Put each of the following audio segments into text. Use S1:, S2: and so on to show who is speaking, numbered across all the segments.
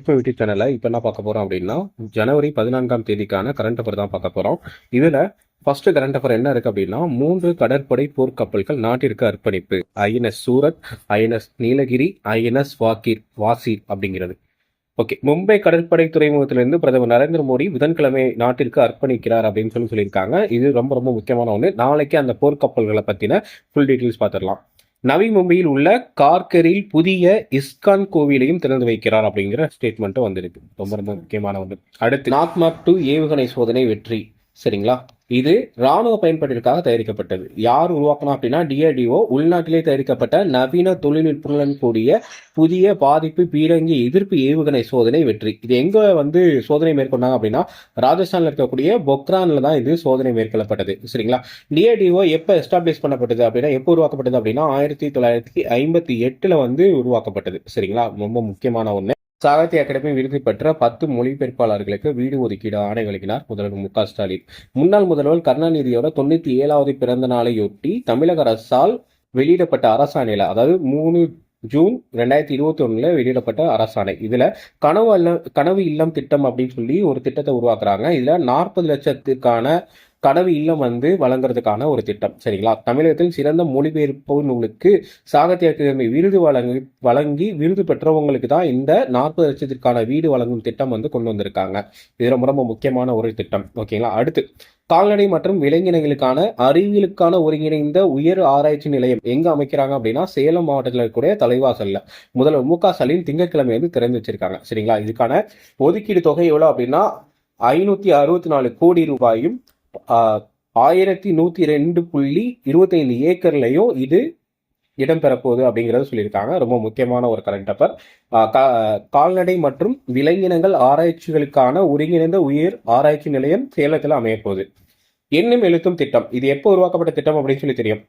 S1: இப்போ யூடியூப் சேனலில் இப்போ என்ன பார்க்க போகிறோம் அப்படின்னா ஜனவரி பதினான்காம் தேதிக்கான கரண்ட் அஃபர் தான் பார்க்க போகிறோம் இதில் ஃபர்ஸ்ட் கரண்ட் அஃபர் என்ன இருக்கு அப்படின்னா மூன்று கடற்படை போர்க்கப்பல்கள் நாட்டிற்கு அர்ப்பணிப்பு. INS Surat INS Nilgiri INS Vaghsheer வாசி அப்படிங்கிறது. ஓகே மும்பை கடற்படை துறைமுகத்திலிருந்து பிரதமர் நரேந்திர மோடி புதன்கிழமை நாட்டிற்கு அர்ப்பணிக்கிறார் அப்படின்னு சொல்லி சொல்லியிருக்காங்க. இது ரொம்ப ரொம்ப முக்கியமான ஒன்று நாளைக்கு அந்த போர்க்கப்பல்களை பற்றின ஃபுல் டீட்டெயில்ஸ் பார்த்துடலாம். நவி மும்பையில் உள்ள கார்கரில் புதிய இஸ்கான் கோவிலையும் திறந்து வைக்கிறார் அப்படிங்கிற ஸ்டேட்மெண்ட்டும் வந்திருக்கு. ரொம்ப ரொம்ப முக்கியமான ஒன்று. அடுத்து நாக்மார்க் டூ ஏவுகணை சோதனை வெற்றி. சரிங்களா? இது ராணுவ பயன்பாட்டிற்காக தயாரிக்கப்பட்டது. யார் உருவாக்கணும் அப்படின்னா டிஆர்டிஓ உள்நாட்டிலே தயாரிக்கப்பட்ட நவீன தொழில்நுட்பங்களுடன் கூடிய புதிய பாதிப்பு பீரங்கி எதிர்ப்பு ஏவுகணை சோதனை வெற்றி. இது எங்க வந்து சோதனை மேற்கொண்டாங்க அப்படின்னா ராஜஸ்தான்ல இருக்கக்கூடிய பொக்ரான்ல தான் இது சோதனை மேற்கொள்ளப்பட்டது. சரிங்களா? டிஆர்டிஓ எப்ப எஸ்டாப்ளிஷ் பண்ணப்பட்டது அப்படின்னா எப்போ உருவாக்கப்பட்டது அப்படின்னா ஆயிரத்தி தொள்ளாயிரத்தி ஐம்பத்தி எட்டுல வந்து உருவாக்கப்பட்டது. சரிங்களா? ரொம்ப முக்கியமான ஒண்ணு. சாகித்ய அகாடமி விருது பெற்ற பத்து மொழிபெயர்ப்பாளர்களுக்கு வீடு ஒதுக்கீடு ஆணை வழங்கினார் முதல்வர் மு க ஸ்டாலின். முன்னாள் முதல்வர் கருணாநிதியோட தொண்ணூத்தி ஏழாவது பிறந்த நாளையொட்டி தமிழக அரசால் வெளியிடப்பட்ட அரசாணையில அதாவது மூணு ஜூன் ரெண்டாயிரத்தி இருபத்தி ஒன்றில் வெளியிடப்பட்ட அரசாணை. இதில் கனவு அல்ல கனவு இல்லம் திட்டம் அப்படின்னு சொல்லி ஒரு திட்டத்தை உருவாக்குறாங்க. இதில் நாற்பது லட்சத்துக்கான கனவு இல்லம் வந்து வழங்குறதுக்கான ஒரு திட்டம் சரிங்களா? தமிழகத்தில் சிறந்த மொழிபெயர்ப்பு நூலுக்கு சாகித்ய அகாதமி விருது வழங்கி வழங்கி விருது பெற்றவங்களுக்கு தான் இந்த நாற்பது லட்சத்திற்கான வீடு வழங்கும் திட்டம் வந்து கொண்டு வந்திருக்காங்க. இது ரொம்ப ரொம்ப முக்கியமான ஒரு திட்டம் ஓகேங்களா? அடுத்து கால்நடை மற்றும் விலங்கினங்களுக்கான அறிவியலுக்கான ஒருங்கிணைந்த உயர் ஆராய்ச்சி நிலையம் எங்க அமைக்கிறாங்க அப்படின்னா சேலம் மாவட்டத்தில் இருக்கக்கூடிய தலைவாசல்ல. முதல்வர் மு க ஸ்டாலின் திங்கட்கிழமை வந்து திறந்து வச்சிருக்காங்க சரிங்களா? இதுக்கான ஒதுக்கீடு தொகை எவ்வளோ அப்படின்னா ஐநூத்தி அறுபத்தி நாலு கோடி ரூபாயும் ஆயிரத்தி நூற்றி ரெண்டு புள்ளி இருபத்தைந்து ஏக்கர்லையும் இது இடம்பெறப்போகுது அப்படிங்கிறத சொல்லியிருக்காங்க. ரொம்ப முக்கியமான ஒரு கரண்ட் அப்பர் கால்நடை மற்றும் விலங்கினங்கள் ஆராய்ச்சிகளுக்கான ஒருங்கிணைந்த உயிர் ஆராய்ச்சி நிலையம் சேலத்தில் அமையப்போகுது. எண்ணும் எழுத்தும் திட்டம். இது எப்போ உருவாக்கப்பட்ட திட்டம் அப்படின்னு சொல்லி தெரியும்.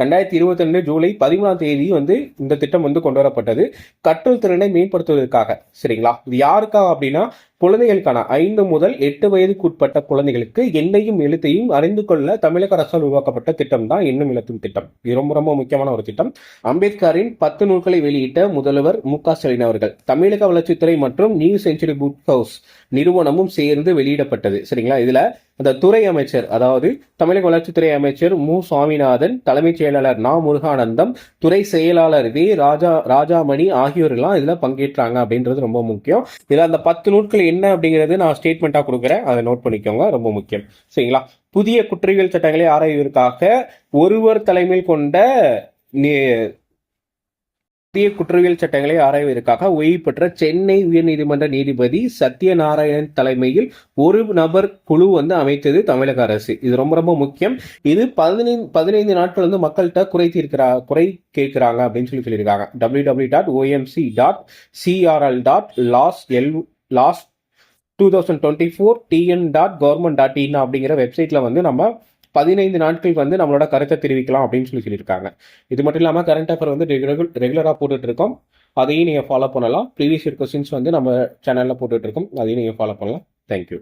S1: ரெண்டாயிரத்தி இருபத்தி ரெண்டு ஜூலை பதிமூணாம் தேதி வந்து இந்த திட்டம் வந்து கொண்டு வரப்பட்டது. கற்றல் திறனை மேம்படுத்துவதற்காக. சரிங்களா? இது யாருக்காக அப்படின்னா குழந்தைகளுக்கான ஐந்து முதல் எட்டு வயதுக்குட்பட்ட குழந்தைகளுக்கு எண்ணையும் எழுத்தையும் அறிந்து கொள்ள தமிழக அரசால் உருவாக்கப்பட்ட திட்டம் தான் எண்ணும் எழுத்தும் திட்டம். இது ரொம்ப ரொம்ப முக்கியமான ஒரு திட்டம். அம்பேத்கரின் பத்து நூல்களை வெளியிட்ட முதல்வர் மு க ஸ்டாலின் அவர்கள் தமிழக வளர்ச்சித்துறை மற்றும் நியூ செஞ்சுரி புக் ஹவுஸ் நிறுவனமும் சேர்ந்து வெளியிடப்பட்டது. சரிங்களா? இதுல அந்த துறை அமைச்சர் அதாவது தமிழக வளர்ச்சித்துறை அமைச்சர் மு சுவாமிநாதன் தலைமைச் செயலாளர் நா முருகானந்தம் துறை செயலாளர் வே ராஜா ராஜாமணி ஆகியோரெல்லாம் இதுல பங்கேற்றாங்க அப்படின்றது ரொம்ப முக்கியம். இதுல அந்த பத்து நூட்கள் என்ன அப்படிங்கிறது நான் ஸ்டேட்மெண்ட்டாக கொடுக்குறேன். அதை நோட் பண்ணிக்கோங்க. ரொம்ப முக்கியம். சரிங்களா? புதிய குற்றவியல் சட்டங்களை ஆராய்வதற்காக ஒருவர் தலைமையில் கொண்ட புதிய குற்றவியல் சட்டங்களை ஆராய்வதற்காக ஓய்வு பெற்ற சென்னை உயர்நீதிமன்ற நீதிபதி சத்யநாராயணன் தலைமையில் ஒரு நபர் குழு வந்து அமைத்தது தமிழக அரசு. இது ரொம்ப ரொம்ப முக்கியம். இது பதினைந்து பதினைந்து நாட்கள் வந்து மக்கள்கிட்ட குறை தீர்க்கிறா குறை கேட்கிறாங்க அப்படின்னு சொல்லி சொல்லியிருக்காங்க. W W dot OMC dot CRL dot loss L loss two thousand twenty four TN dot government dot in அப்படிங்கிற வெப்சைட்டில் வந்து நம்ம பதினைந்து நாட்கள் வந்து நம்மளோட கருத்தை தெரிவிக்கலாம் அப்படின்னு சொல்லி சொல்லியிருக்காங்க. இது மட்டும் இல்லாமல் கரண்ட் அஃபேர் வந்து ரெகுலர் ரெகுலராக போட்டுட்டு இருக்கோம். அதையும் நீங்கள் ஃபாலோ பண்ணலாம். ப்ரீவியஸ் இயர் கொஸ்டின்ஸ் வந்து நம்ம சேனலில் போட்டுட்ருக்கோம் அதையும் நீங்கள் ஃபாலோ பண்ணலாம். தேங்க்யூ